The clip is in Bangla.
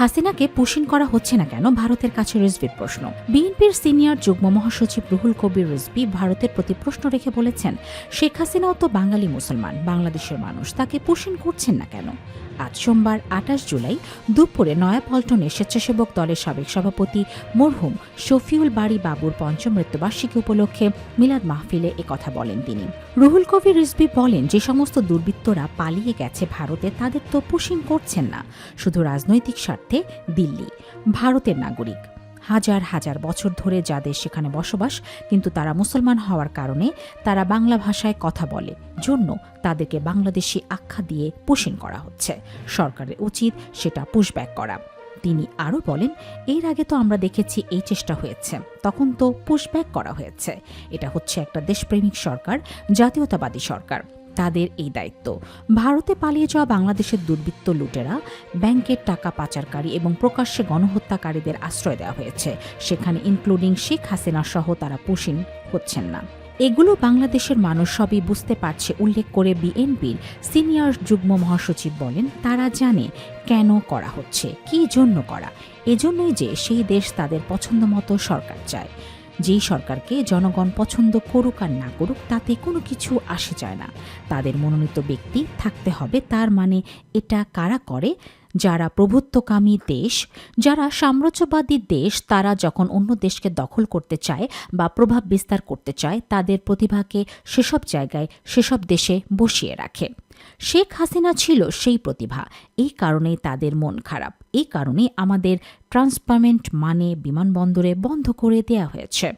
হাসিনাকে পুশিন করা হচ্ছে না কেন? ভারতের কাছে রিজভির প্রশ্ন। বিএনপির সিনিয়র যুগ্ম মহাসচিব রুহুল কবির রিজভি ভারতের প্রতি প্রশ্ন রেখে বলেছেন, শেখ হাসিনাও তো বাঙালি মুসলমান, বাংলাদেশের মানুষ, তাকে পুশিন করছেন না কেন? আজ সোমবার আঠাশ জুলাই দুপুরে নয়াপল্টনে স্বেচ্ছাসেবক দলের সাবেক সভাপতি মরহুম শফিউল বাড়ি বাবুর পঞ্চম মৃত্যুবার্ষিকী উপলক্ষে মিলাদ মাহফিলে কথা বলেন তিনি। রুহুল কবির রিজবি বলেন, যে সমস্ত দুর্বৃত্তরা পালিয়ে গেছে ভারতে, তাদের তো পুশিং করছেন না। শুধু রাজনৈতিক স্বার্থে দিল্লি, ভারতের নাগরিক। হাজার হাজার বছর ধরে যাদের সেখানে বসবাস, কিন্তু তারা মুসলমান হওয়ার কারণে তারা বাংলা ভাষায় কথা বলে, জন্য তাদেরকে বাংলাদেশি আখ্যা দিয়ে পুশিং করা হচ্ছে। সরকারের উচিত সেটা পুশব্যাক করা। তিনি আরও বলেন, এর আগে তো আমরা দেখেছি এই চেষ্টা হয়েছে, তখন তো পুশব্যাক করা হয়েছে। এটা হচ্ছে একটা দেশপ্রেমিক সরকার, জাতীয়তাবাদী সরকার। তাদের এই দায়িত্ব। ভারতে পালিয়ে যাওয়া বাংলাদেশের দুর্বৃত্ত লুটেরা ব্যাংকের টাকা পাচারকারী এবং প্রকাশ্যে গণহত্যাকারীদের আশ্রয় দেওয়া হয়েছে। সেখানে ইনক্লুডিং শেখ হাসিনা সহ তারা পুশিন হচ্ছেন না। এগুলো বাংলাদেশের মানুষ সবই বুঝতে পারছে, উল্লেখ করে বিএনপির সিনিয়র যুগ্ম মহাসচিব বলেন, তারা জানে কেন করা হচ্ছে, কী জন্য করা। এজন্যই যে সেই দেশ তাদের পছন্দ মতো সরকার চায়। যেই সরকারকে জনগণ পছন্দ করুক আর না করুক, তাতে কোনো কিছু আসে যায় না। তাদের মনোনীত ব্যক্তি থাকতে হবে, তার মানে এটা কারা করে? যারা প্রভুত্বকামী দেশ, যারা সাম্রাজ্যবাদী দেশ, তারা যখন অন্য দেশকে দখল করতে চায় বা প্রভাব বিস্তার করতে চায়, তাদের প্রতিভাকে সেসব জায়গায়, সেসব দেশে বসিয়ে রাখে। শেখ হাসিনা ছিল সেই প্রতিভা। এই কারণেই তাদের মন খারাপ। এই কারণেই আমাদের ট্রান্সপারমেন্ট মানে বিমানবন্দরে বন্ধ করে দেয়া হয়েছে।